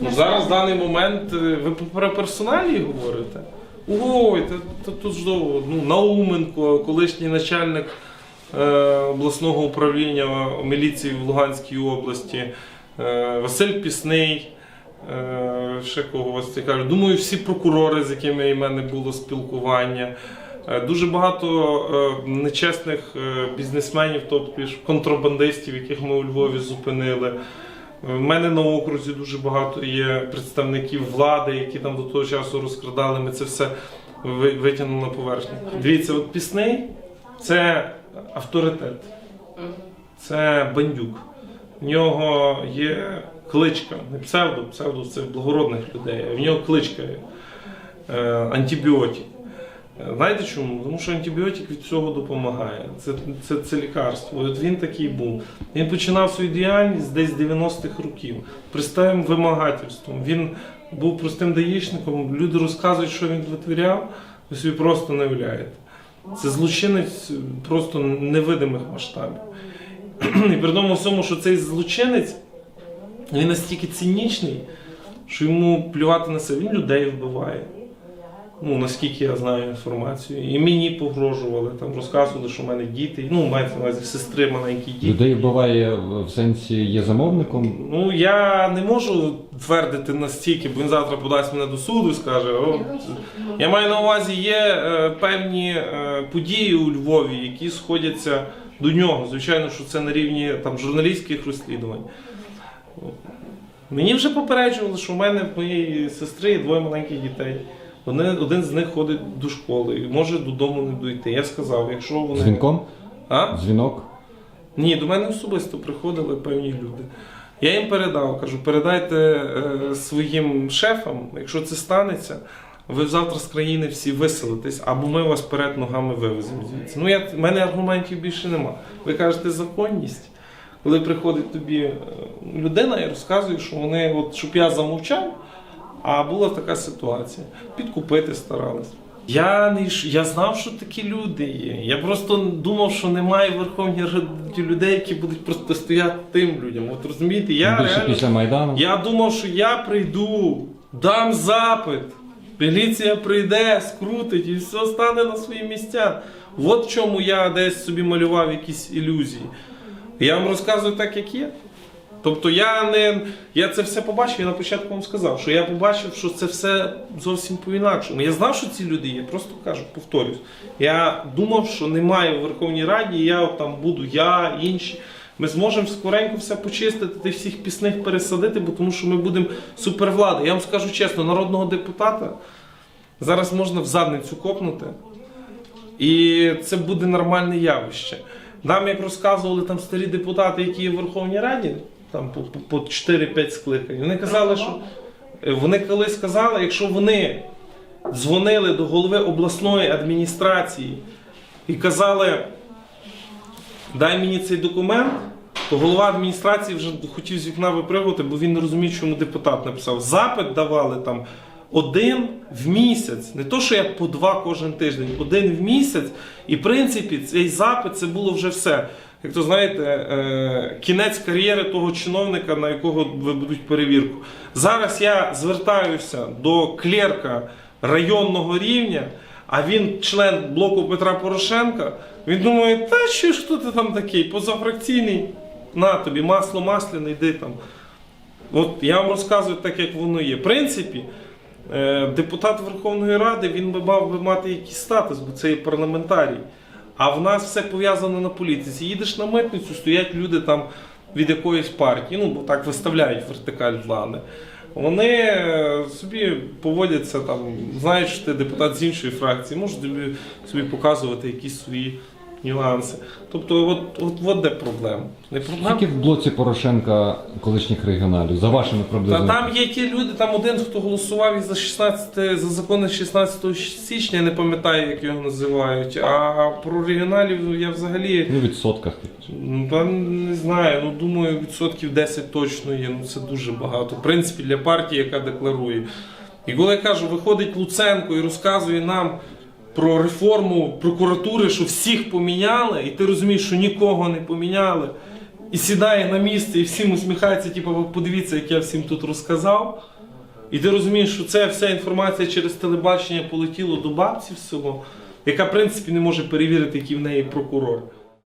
Ну, зараз в даний момент е, ви про персоналі говорите. Ой, та, та тут ж довго. Ну, Науменко, колишній начальник е, обласного управління міліції в Луганській області, е, Василь Пісний. Е, ще кого вас цікавить. Думаю, всі прокурори, з якими в мене було спілкування. Е, Дуже багато е, нечесних е, бізнесменів, тобто ж контрабандистів, яких ми у Львові зупинили. В мене на окрузі дуже багато є представників влади, які там до того часу розкрадали. Ми це все витягнули на поверхню. Дивіться, от пісний це авторитет, це бандюк. В нього є кличка, не псевдо, псевдо це благородних людей, в нього кличка є е, антибіотик. Знаєте чому? Тому що антибіотик від цього допомагає. Це, це, це лікарство. От він такий був. Він починав свою діяльність десь з 90-х років. Пристаєм вимагательством. Він був простим даїшником. Люди розказують, що він витворяв, ви собі просто не уявляєте. Це злочинець просто невидимих масштабів. І при тому всьому, що цей злочинець він настільки цинічний, що йому плювати на це. Він людей вбиває. Ну, наскільки я знаю інформацію. І мені погрожували, там розказували, що в мене діти, ну, мається на увазі сестри маленькі діти. Людей вбиває в сенсі є замовником. Ну, я не можу твердити настільки, бо він завтра подасть мене до суду і скаже. О, я маю на увазі, є е, певні е, події у Львові, які сходяться до нього. Звичайно, що це на рівні там, журналістських розслідувань. Мені вже попереджували, що в мене в моєї сестри є двоє маленьких дітей. Вони, один з них ходить до школи і може додому не дойти. Я сказав, якщо вони. Дзвінком? А? Дзвінок. Ні, до мене особисто приходили певні люди. Я їм передав, кажу, передайте е, своїм шефам, якщо це станеться, ви завтра з країни всі виселитесь, або ми вас перед ногами вивеземо звідси. Ну, я, в мене аргументів більше нема. Ви кажете законність. Коли приходить тобі е, людина і розказує, що вони, от, щоб я замовчав, а була така ситуація. Підкупити старались. Я не я знав, що такі люди є. Я просто думав, що немає в Верховній Раді людей, які будуть протистояти тим людям. От розумієте, я Більше реально після Майдану. я думав, що я прийду, дам запит, міліція прийде, скрутить і все стане на свої місця. От в чому я десь собі малював якісь ілюзії. Я вам розказую так, як є. Тобто я не я це все побачив, я на початку вам сказав, що я побачив, що це все зовсім по-інакшому. Я знав, що ці люди є, просто кажу, повторюсь. Я думав, що немає в Верховній Раді, я там буду, я, інші. Ми зможемо скоренько все почистити, тих всіх пісних пересадити, бо тому що ми будемо супервлади. Я вам скажу чесно, народного депутата зараз можна в задницю копнути. І це буде нормальне явище. Нам, як розказували там старі депутати, які є в Верховній Раді, там по, по, по 4-5 скликань, вони казали, що вони колись казали, якщо вони дзвонили до голови обласної адміністрації і казали, дай мені цей документ, то голова адміністрації вже хотів з вікна випригувати, бо він не розумів, чому депутат написав. Запит давали там один в місяць. Не то, що як по два кожен тиждень, один в місяць. І в принципі цей запит це було вже все. Як то знаєте, е, кінець кар'єри того чиновника, на якого ведуть перевірку. Зараз я звертаюся до клерка районного рівня, а він член блоку Петра Порошенка. Він думає, та що ж хто ти там такий? Позафракційний, на тобі масло масляне, йди там. От я вам розказую так, як воно є. В принципі, е, депутат Верховної Ради він би мав би мати якийсь статус, бо це є парламентарій. А в нас все пов'язано на політиці. Їдеш на митницю, стоять люди там від якоїсь партії, ну бо так виставляють вертикаль влади. Вони е, собі поводяться там, що ти депутат з іншої фракції, можуть собі показувати якісь свої нюанси. Тобто, от, от, от де проблема. Не проблема. Скільки в блоці Порошенка колишніх регіоналів? За вашими Та там є ті люди, там один, хто голосував і за 16, за закони 16 січня, я не пам'ятаю, як його називають. А про регіоналів я взагалі Ну, в відсотках. ну, та не знаю. Ну думаю, відсотків 10 точно є. Ну це дуже багато. В принципі, для партії, яка декларує. І коли я кажу, виходить Луценко і розказує нам про реформу прокуратури, що всіх поміняли, і ти розумієш, що нікого не поміняли. і сідає на місце, і всім усміхається, типу, подивіться, як я всім тут розказав. І ти розумієш, що це вся інформація через телебачення полетіла до бабці в яка, в принципі, не може перевірити, який в неї прокурор.